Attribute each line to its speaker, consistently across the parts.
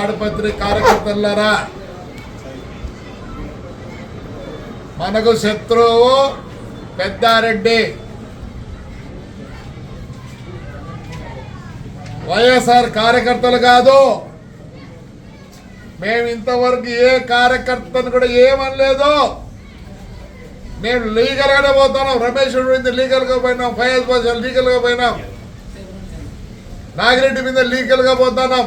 Speaker 1: ఆడపత్రి కార్యకర్తలారా మనకు శత్రువు పెద్దారెడ్డి. వైఎస్ఆర్ కార్యకర్తలు కాదు మేము ఇంతవరకు ఏ కార్యకర్తను కూడా ఏమనలేదు. మేము లీగల్ గానే పోతున్నాం రమేష్ మీద లీగల్గా పోయినాం ఫయాజ్ బాషా లీగల్గా పోయినాం. నాగిరెడ్డి మీద లీగల్గా పోతున్నాం.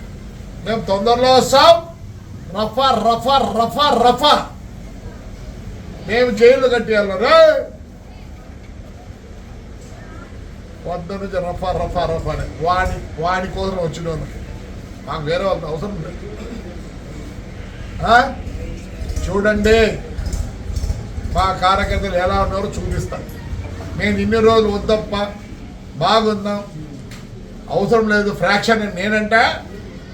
Speaker 1: మేము తొందరలో వస్తాం. రఫా రఫా రఫా రఫా. మేము జైలు కట్టేయాలి వద్ద నుంచి రఫా రఫా రఫా అని. వాడి వాడి కోసం వచ్చిన మాకు వేరే వాళ్ళకి అవసరం లేదు. చూడండి. మా కార్యకర్తలు ఎలా ఉన్నారో చూపిస్తాను. నేను ఇన్ని రోజులు వద్దప్ప బాగుందాం అవసరం లేదు. ఫ్రాక్షన్ నేనంటే.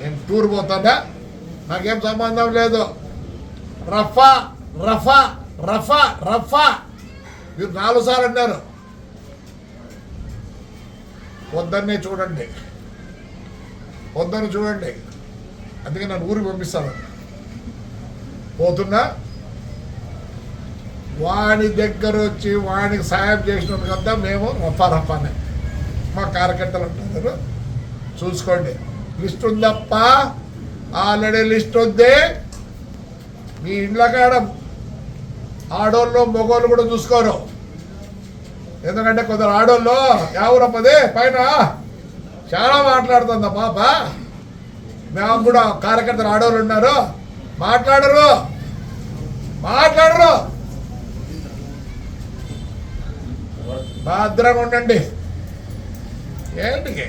Speaker 1: నేను టూర్ పోతాడా? నాకేం సంబంధం లేదు. రఫా రఫా రఫా రఫా. మీరు నాలుగు సార్లు అన్నారు. పొద్దున్నే చూడండి. పొద్దున్న చూడండి. అందుకే నన్ను ఊరికి పంపిస్తాను. పోతున్నా. వాడి దగ్గర వచ్చి వాడికి సాయం చేసినందుకు కదా మేము రఫా రఫానే. మా కార్యకర్తలు అంటున్నారు. చూసుకోండి. లిస్ట్ ఉందప్ప ఆల్రెడీ లిస్ట్ ఉంది. మీ ఇండ్ల కాడ ఆడోళ్ళు మగోళ్ళు కూడా చూసుకోరు. ఎందుకంటే కొందరు ఆడోళ్ళు ఎవరమ్మది పైన చాలా మాట్లాడుతుందా పాప? మేము కూడా కార్యకర్తలు ఆడోళ్ళు ఉన్నారు. మాట్లాడరు. మాట్లాడరు. భద్రంగా ఉండండి. ఏంటికి?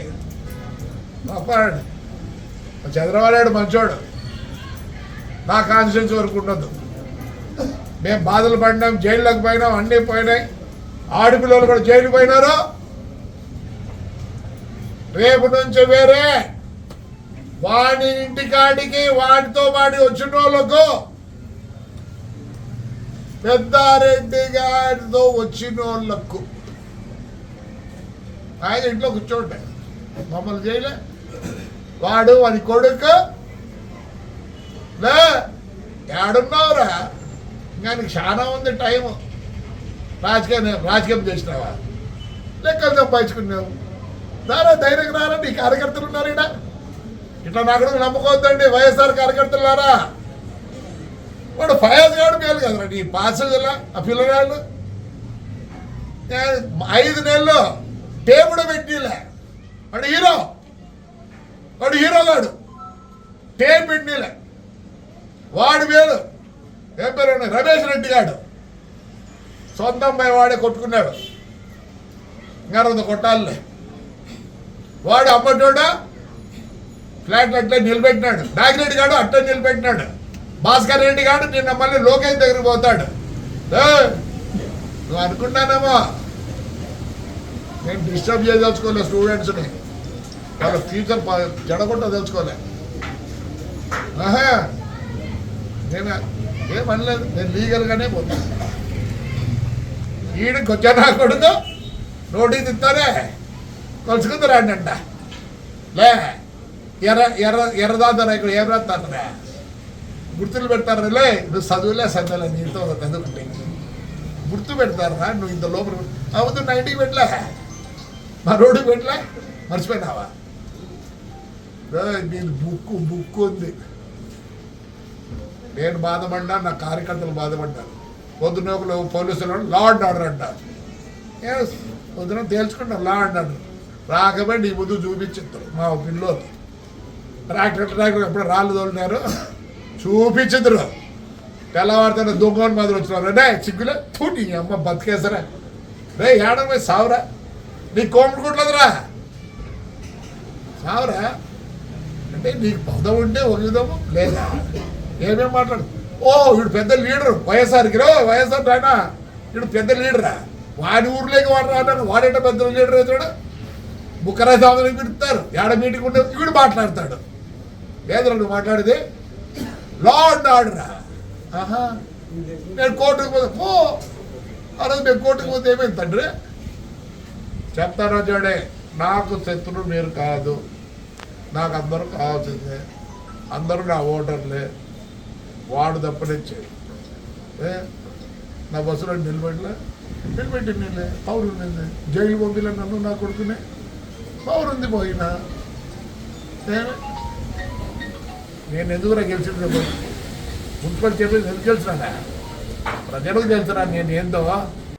Speaker 1: పాపాడు చంద్రబాబు మంచోడు. నా కాన్స్టిట్యూన్స్ వరకు ఉండదు. మేము బాధలు పడినాం జైల్లోకి పోయినాం అన్నీ పోయినాయి. ఆడపిల్లలు కూడా జైలు పోయినారు. రేపు నుంచి వేరే వాడి ఇంటికాడికి వాడితో వాడి వచ్చిన వాళ్ళకు పెద్దారెడ్డి గారితో వచ్చిన వాళ్ళకు ఆయన ఇంట్లో కూర్చోండి. మమ్మల్ని చేయలే. వాడు వాడి కొడుకు? లే ఏడున్నావురా? ఇంకా నీకు చాలా ఉంది టైం రాజకీయం రాజకీయం చేసినావా? లెక్కలు సంపాదించుకున్నావు. రారా ధైర్యం రారా? నీ కార్యకర్తలు ఉన్నారు ఈడ. ఇట్లా నా కూడా నమ్ముకోవద్దండి వైఎస్ఆర్ కార్యకర్తలారా వాడు ఫయాజ్ గాడు మేలు కదరా నీ పాసలా ఆ పిల్లగాళ్ళు? ఐదు నెలలు టేబుడు పెట్టిలే? వాడు హీరో. వాడు హీరో గాడు టేప్ పెట్టిలే వాడు మేలు ఏం పేరు రమేష్ రెడ్డి గాడు. సొంత అమ్మాయి వాడే కొట్టుకున్నాడు. ఇంకా రెండు కొట్టాలే. వాడు అమ్మటోడా ఫ్లాట్ అట్లే నిలబెట్టినాడు. నాగిరెడ్డి గాడు అట్లే నిలబెట్టినాడు. భాస్కర్ రెడ్డి గాడు నిన్న మళ్ళీ లోకేష్ దగ్గరికి పోతాడు. నువ్వు అనుకున్నానమ్మా నేను డిస్టర్బ్ చేయదలుచుకోలే స్టూడెంట్స్ని. వాళ్ళ ఫ్యూచర్ చెడగొట్ట తెలుసుకోలే. ఆహా! నేను? ఏమనలేదు నేను లీగల్గానే పోతాను ఈడికి వచ్చా నా కొడుకు నోటీస్ ఇస్తానే కొలుసుకుంది రండి అంట. లే ఎర్ర ఎర్ర ఎర్రదాంతరా ఇక్కడ ఏం రాస్తారా గుర్తులు పెడతారా? లే నువ్వు చదువులే చదువులే నీతో చదువుకుంటే గుర్తు పెడతారా? నువ్వు ఇంత లోపల అవుతు నైన్టీకి పెట్టలే. మా రోడ్డుకి పెట్టలే. మర్చిపోయినావా? ఏయ్, నీది బుక్కు బుక్కు ఉంది. నేను బాధపడ్డా నా కార్యకర్తలు బాధపడ్డారు. పొద్దున ఒకరు పోలీసులు లా అండ్ ఆర్డర్ అంటారు. ఎస్ పొద్దున తేల్చుకుంటారు లా అండ్ ఆర్డర్ రాకపోయి నీ ముందు చూపించారు మా పిల్లలు ట్రాక్టర్ ట్రాక్టర్ ఎప్పుడు రాళ్ళు తోలినారు? చూపించదురు తెల్లవారితో దొంగని మాదిరి వచ్చినారు. రే సిగ్గులే? తూ నీ అమ్మ బతికేసరా. రే ఏడమే సావురా. నీ కోమటి కుట్లదురా సావురా? అంటే నీకు పదం ఉంటే ఒక విధము లేదా. ఏమేం మాట్లాడు? ఓ వీడు పెద్ద లీడరు వైఎస్ఆర్కి రో వైఎస్ఆర్ రానా వీడు పెద్ద లీడరా. వాడి ఊర్లోకి వాడు రాను వాడేట పెద్ద లీడర్ అవుతాడు? బుక్కరాజు స్వామిని పిలుస్తారు ఏడ మీటింగ్ ఉంటే వీడు మాట్లాడతాడు. లేదురా నువ్వు మాట్లాడేది? లా అండ్ ఆర్డరా. ఆహా. నేను కోర్టుకు పోతే పో. ఆ నేను కోర్టుకు పోతే ఏమైంది తండ్రి? చెప్తాను చూడే నాకు శత్రువు మీరు కాదు. నాకు అందరూ కావాల్సిందే. అందరూ నా ఓటర్లే. వాడు తప్పనిచ్చే ఏ? నా బస్సులో నిలబెట్టలే నిలబెట్టి నిలే పౌరు నింది జైలు పంపిలే నన్ను నా కొడుకునే. పౌరుంది పోయినా. నేను ఎందుకురా గెలిచింది మున్సిపల్ చెప్పేసి ఎందుకు గెలిచినా ప్రజలకు తెలుసురా నేను ఏందో.